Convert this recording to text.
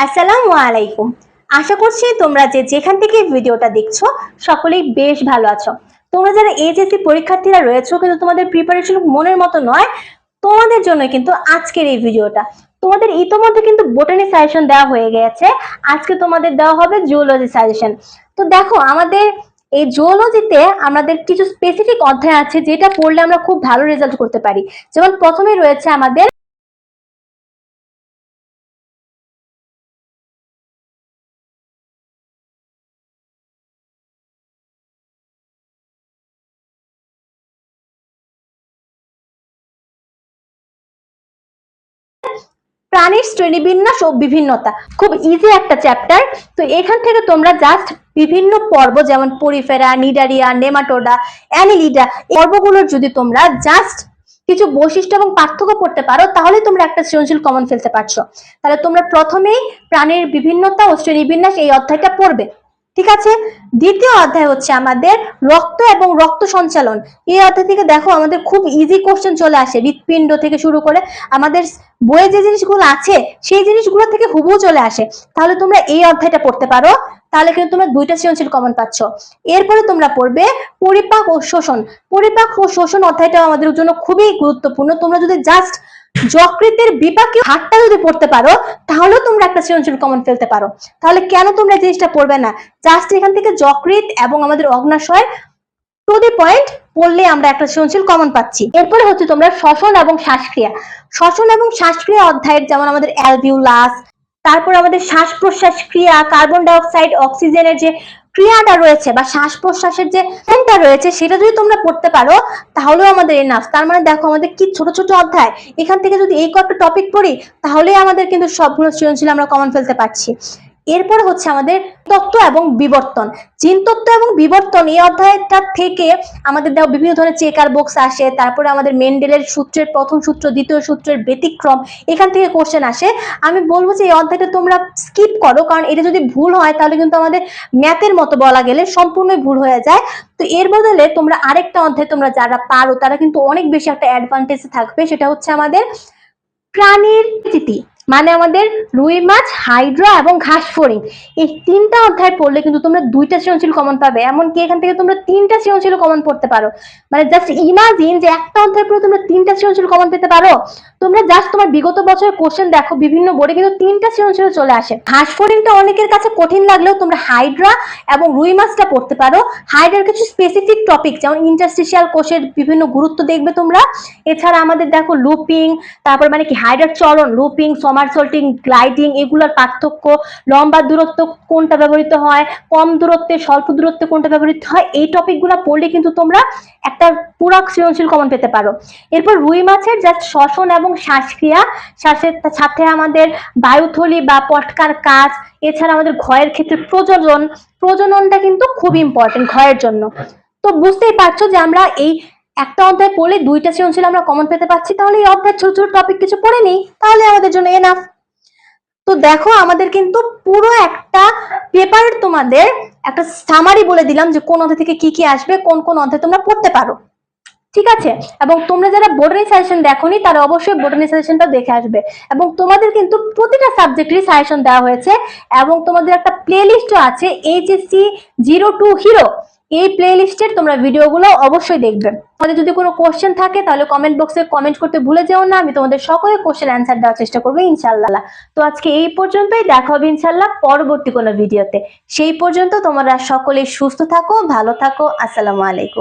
আসসালামু আলাইকুম। আশা করছি তোমরা যে যেখান থেকে ভিডিওটা দেখছ, সকলেই বেশ ভালো আছো। তোমরা যারা এইচএসসি পরীক্ষার্থীরা রয়েছো, কিন্তু তোমাদের প্রিপারেশন মনের মতো নয়, তোমাদের জন্য কিন্তু আজকের এই ভিডিওটা। তোমাদের ইতোমধ্যে কিন্তু বোটানি সাজেশন দেওয়া হয়ে গেছে। আজকে তোমাদের দেওয়া হবে জুওলজি সাজেশন তো দেখো, আমাদের এই জুওলজিতে আমাদের কিছু স্পেসিফিক অধ্যায় আছে, যেটা পড়লে আমরা খুব ভালো রেজাল্ট করতে পারি। যেমন প্রথমে রয়েছে আমাদের প্রাণীর শ্রেণীবিন্যাস ও বিভিন্নতা। খুব ইজি একটা চ্যাপ্টার তো এখান থেকে তোমরা জাস্ট বিভিন্ন পর্ব যেমন পরিফেরা, নিডারিয়া, নেমাটোডা, অ্যানিলিডা পর্বগুলোর যদি তোমরা জাস্ট কিছু বৈশিষ্ট্য এবং পার্থক্য পড়তে পারো, তাহলে তোমরা একটা সৃজনশীল কমন ফেলতে পারছ। তাহলে তোমরা প্রথমেই প্রাণীর বিভিন্নতা ও শ্রেণীবিন্যাস এই অধ্যায়টা পড়বে। ঠিক আছে? দ্বিতীয় অধ্যায় হচ্ছে আমাদের রক্ত এবং রক্ত সঞ্চালন। এই অধ্যায় থেকে দেখো আমাদের খুব ইজি কোশ্চেন চলে আসে, হৃৎপিণ্ড থেকে শুরু করে আমাদের বইয়ে যে জিনিসগুলো আছে, সেই জিনিসগুলো থেকে হুবহু চলে আসে। তাহলে তোমরা এই অধ্যায়টা পড়তে পারো। তাহলে কিন্তু তোমরা দুইটা সৃজনশীল কমন পাচ্ছ। এরপরে তোমরা পড়বে পরিপাক ও শোষণ। পরিপাক ও শোষণ অধ্যায়টা আমাদের জন্য খুবই গুরুত্বপূর্ণ। তোমরা যদি জাস্ট যকৃতের বিপাকে হাতটা যদি পড়তে পারো তাহলে তোমরা একটা সৃজনশীল কমন ফেলতে পারো। তাহলে কেন তোমরা এই জিনিসটা পড়বে না? জাস্ট এখান থেকে যকৃত এবং আমাদের অগ্নাশয় টু দি পয়েন্ট পড়লে আমরা একটা সৃজনশীল কমন পাচ্ছি। এরপরে হচ্ছে তোমরা শ্বসন এবং শ্বাসক্রিয়া। শ্বসন এবং শ্বাসক্রিয়া অধ্যায়ের যেমন আমাদের অ্যালভিউলাস তারপর আমাদের শ্বাস প্রশ্বাস ক্রিয়া কার্বন ডাইঅক্সাইড অক্সিজেনের যে ক্রিয়াটা রয়েছে বা শ্বাস প্রশ্বাসের যে সেন্টার রয়েছে, সেটা যদি তোমরা পড়তে পারো, তাহলেও আমাদের এনাফ তার মানে দেখো আমাদের কি ছোট ছোট অধ্যায়। এখান থেকে যদি এই কয়েকটা টপিক পড়ি, তাহলেই আমাদের কিন্তু সবগুলো সৃজনশীল আমরা কমন ফেলতে পারছি। এরপর হচ্ছে আমাদের তত্ত্ব এবং বিবর্তন। জিন তত্ত্ব এবং বিবর্তন এই অধ্যায়টা থেকে আমাদের দেখো বিভিন্ন ধরনের চেকার বক্স আসে, তারপরে আমাদের মেন্ডেলের সূত্রের প্রথম সূত্র, দ্বিতীয় সূত্রের ব্যতিক্রম, এখান থেকে কোশ্চেন আসে। আমি বলব যে এই অধ্যায়টা তোমরা স্কিপ করো, কারণ এটা যদি ভুল হয়, তাহলে কিন্তু আমাদের ম্যাথের মতো বলা গেলে সম্পূর্ণই ভুল হয়ে যায়। তো এর বদলে তোমরা আরেকটা অধ্যায় তোমরা যারা পারো, তারা কিন্তু অনেক বেশি একটা অ্যাডভান্টেজ থাকবে, সেটা হচ্ছে আমাদের প্রাণীর স্থিতি মানে আমাদের রুই মাছ, হাইড্রা এবং ঘাস ফড়িং এই তিনটা অধ্যায় পড়লে কিন্তু তোমরা দুইটা সৃজনশীল কমন পাবে। এমনকি এখান থেকে তোমরা তিনটা সৃজনশীল কমন পড়তে পারো। মানে জাস্ট ইমাজিন যে একটা অধ্যায় পড়ে তোমরা তিনটা সৃজনশীল কমন পেতে পারো। তোমরা জাস্ট তোমার বিগত বছরের কোশ্চেন দেখো, বিভিন্ন বোর্ডে কিন্তু তিনটা সৃজনশীল চলে আসে। ঘাস ফড়িংটা অনেকের কাছে কঠিন লাগলেও তোমরা হাইড্রা এবং রুই মাছটা পড়তে পারো। হাইড্রার কিছু স্পেসিফিক টপিক যেমন ইন্টারস্টিশিয়াল কোষের বিভিন্ন গুরুত্ব দেখবে তোমরা। এছাড়া আমাদের দেখো লুপিং তারপর মানে কি হাইড্রার চলন লুপিং সমারসল্টিং গ্লাইডিং এগুলোর পার্থক্য, লম্বা দূরত্ব কোনটা ব্যবহৃত হয়, কম দূরত্বে, স্বল্প দূরত্বে কোনটা ব্যবহৃত হয়, এই টপিকগুলো পড়লে কিন্তু তোমরা একটা পুরা সৃজনশীল কমন পেতে পারো। এরপর রুই মাছের জাস্ট শ্বসন এবং শ্বাসক্রিয়া, শ্বাসের সাথে আমাদের বায়ুথলি বা পটকার কাজ, এছাড়া আমাদের ঘয়ের ক্ষেত্রে প্রজনন, প্রজননটা কিন্তু খুব ইম্পর্টেন্ট ঘয়ের জন্য। তো বুঝতেই পারছ যে আমরা এই একটা অধ্যায় পড়লে দুইটা সৃজনশীল আমরা কমন পেতে পারছি তাহলে এই অধ্যায় ছোট ছোট টপিক কিছু পড়ে নেই, তাহলে আমাদের জন্য এনাফ তো দেখো, আমাদের কিন্তু পুরো একটা পেপারের তোমাদের একটা সামারি বলে দিলাম যে কোন অধ্যায় থেকে কি কি আসবে, কোন কোন অধ্যায় তোমরা পড়তে পারো। ঠিক আছে? এবং তোমরা যারা বোটানি সাজেশন দেখোনি, তারা অবশ্যই বোটানি সাজেশনটা দেখে আসবে। এবং তোমাদের কিন্তু প্রতিটা সাবজেক্টেরই সাজেশন দেওয়া হয়েছে, এবং তোমাদের একটা প্লে লিস্টও আছে এইচএসসি জিরো টু হিরো এই প্লে লিস্টের তোমরা ভিডিওগুলো অবশ্যই দেখবে। তোমাদের যদি কোনো কোশ্চেন থাকে, তাহলে কমেন্ট বক্সে কমেন্ট করতে ভুলে যেও না। আমি তোমাদের সকলের কোশ্চেন অ্যান্সার দেওয়ার চেষ্টা করব ইনশাল্লাহ তো আজকে এই পর্যন্তই, দেখা হবে ইনশাল্লাহ পরবর্তী কোনো ভিডিওতে সেই পর্যন্ত তোমরা সকলে সুস্থ থাকো, ভালো থাকো, আসসালামু আলাইকুম।